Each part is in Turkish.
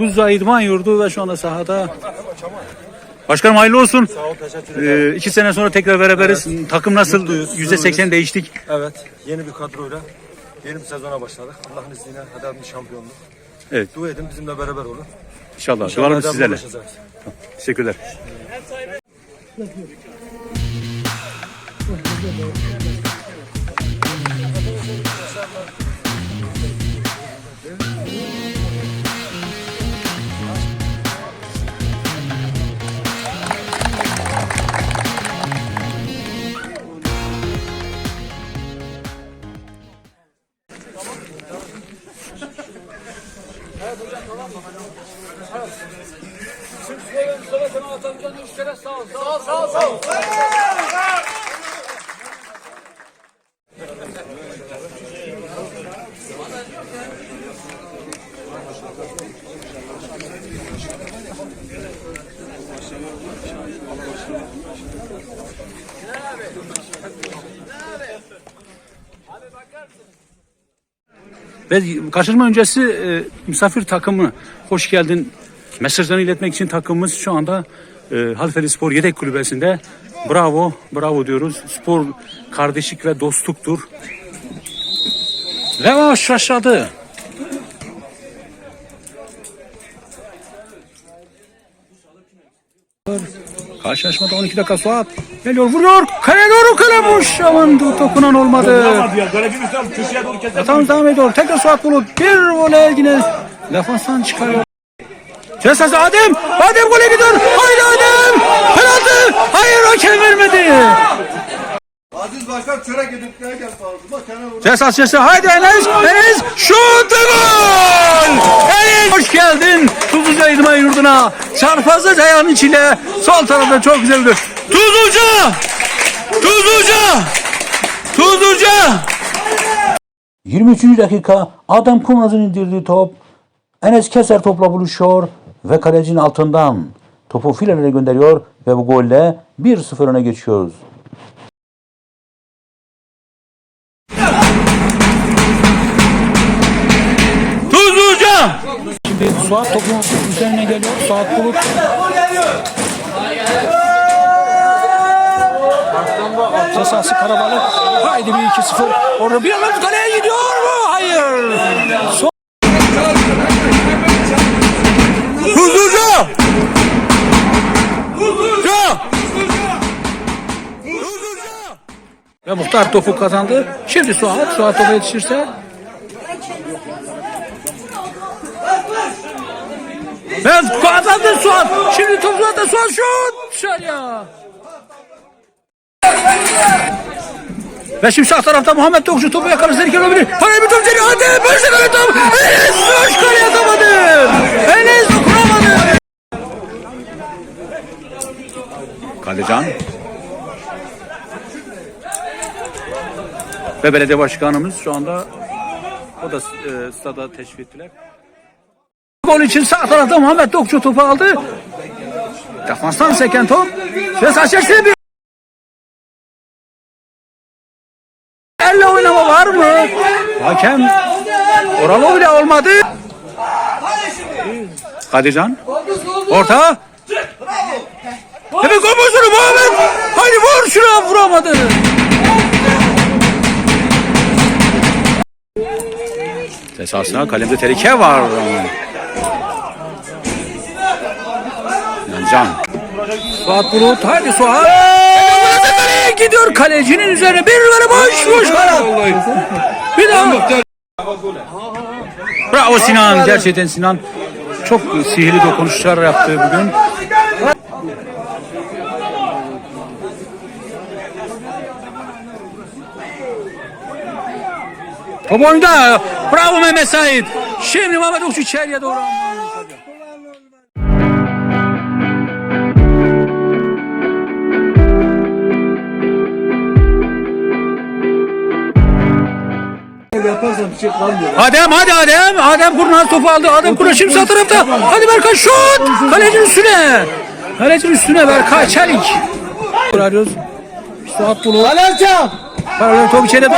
Tuzla İdman Yurdu ve şu anda sahada. Başkanım hayırlı olsun. Sağ ol, teşekkür ederim. Ee, iki sene sonra tekrar beraberiz. Takım nasıl? Mutluyuz, Yüzde seksen değiştik. Evet, yeni bir kadroyla yeni bir sezona başladık. Allah'ın izniyle hedefimiz şampiyonluk. Evet. Dua edin bizimle beraber olun. İnşallah. İnşallah Duvarımız sizlerle. ulaşacağız. Teşekkürler. Mustafa Kemal Atatürk'ün üç kere sağ ol. Sağ ol, sağ ol, sağ ol. Ne abi? Ne abi? Abi bakar mısınız? Ve kaçırma öncesi e, misafir takımı hoş geldin mesajlarını iletmek için takımımız şu anda e, Halfeli Spor Yedek Kulübesi'nde. Bravo, bravo diyoruz. Spor kardeşlik ve dostluktur. Ve şaşadı. Karşılaşmada 12 dakika Suat. Geliyor vuruyor. Kale doğru kale boş. Aman dokunan olmadı. Hatamız devam ediyor. Tekrar Suat Bulut. Bir voley yine defanstan çıkarıyor. Cesası Adem. Adem gole gidiyor. Haydi Adem. Penaltı. Hayır hakem vermedi. Aziz Başkan çörek edip gel gel sağ olsun. Bak kenara vur. Cesas cesası. Haydi Enes. Enes. Şut gol. Hoş geldin. Tuzluca İdman Yurdu'na. Çarpazlı ayağının içine. Sol tarafta çok güzel bir. Tuzluca. Tuzluca. Tuzluca. 23. dakika Adem Kumaz'ın indirdiği top Enes Keser topla buluşuyor ve kalecinin altından topu filelere gönderiyor ve bu golle 1-0 öne geçiyoruz. Şimdi Suat topu üzerine geliyor. Suat Bulut. Cesası Karabalık. Haydi bir 2-0. Orada bir alan kaleye gidiyor mu? Hayır. Son... Tuzluca! Tuzluca! Ve Muhtar topu kazandı. Şimdi Suat. Suat topu yetişirse Ben kazandı Suat. Şimdi top Suat'ta Suat şut. Dışarıya. Ve şimdi sağ tarafta Muhammed Tokçu topu tehlikeli olabilir. Parayı bir top geliyor. Hadi başla böyle top. Enes Suat kaleye atamadı. Enes dokunamadı. Kalecan. Ve belediye başkanımız şu anda o da e, stada teşvik ettiler. Gol için sağ tarafta Muhammed Tokçu topu aldı. Defanstan seken top. Ve saçersine bir Elle oynama var mı? Hakem oralı bile olmadı. Kadircan. Orta. Hemen pozisyonu Muhammed. Hadi vur şuna vuramadı. Esasına kalemde tehlike var. Can. Suat Bulut haydi Suat. Kaleye gidiyor kalecinin üzerine bir böyle boş boş kara. Bir daha. Bravo Sinan. Gerçekten Sinan çok sihirli dokunuşlar yaptı bugün. Top oyunda. Bravo Mehmet Sait. Şimdi Mehmet Okçu içeriye doğru. Yaparsam bir şey kalmıyor. Adem hadi Adem. Adem kurnaz topu aldı. Adem kurnaz şimdi sağ tarafta. Hadi Berkay şut. Kalecinin üstüne. Kalecinin üstüne Berkay Çelik. Arıyoruz. Suat. Alercan! Paralel top içeri.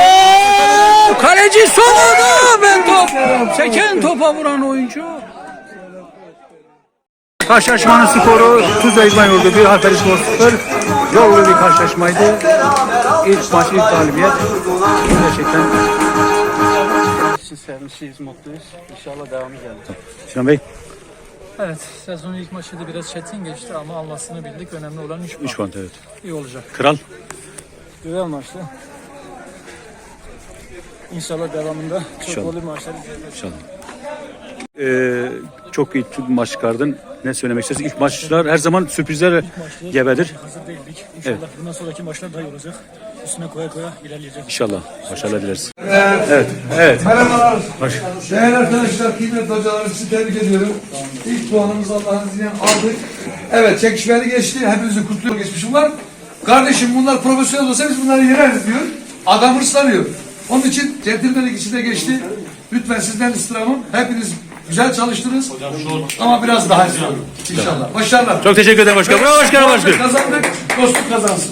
Kaleci sonunda ben top. Seken topa vuran oyuncu. Karşılaşmanın skoru Tuzla İdman Yurdu 1, Halperi Spor 0. Zorlu bir karşılaşmaydı. İlk maç, ilk galibiyet. Gerçekten. için sevinçliyiz, mutluyuz. İnşallah devamı gelir. Sinan Bey, Evet, sezonun ilk maçı da biraz çetin geçti ama almasını bildik. Önemli olan 3 puan. 3 puan evet. İyi olacak. Kral. Güzel maçtı. İnşallah devamında çok İnşallah. gollü maçlar izleyeceğiz. İnşallah. Ee, çok iyi bir maç çıkardın. Ne söylemek istersin? İlk maçlar her zaman sürprizler gebedir. Hazır değildik. İnşallah bundan sonraki maçlar daha iyi olacak. Üstüne koya koya ilerleyeceğiz. İnşallah. Başarılar dileriz. Evet. Evet. Merhabalar. Hoş. Değerli arkadaşlar, kıymetli hocalarım sizi tebrik ediyorum. İlk puanımızı Allah'ın izniyle aldık. Evet, çekişmeli geçti. Hepinizi kutluyor geçmişim var. Kardeşim bunlar profesyonel olsa biz bunları yeneriz diyor. Adam hırslanıyor. Onun için centilmenlik içinde geçti. Lütfen sizden istirhamım. Hepiniz güzel çalıştınız. Ama biraz daha istiyorum. İnşallah. Başarılar. Çok teşekkür ederim başkanım. Bravo başkanım başkanım. Kazandık. Dostluk kazansın.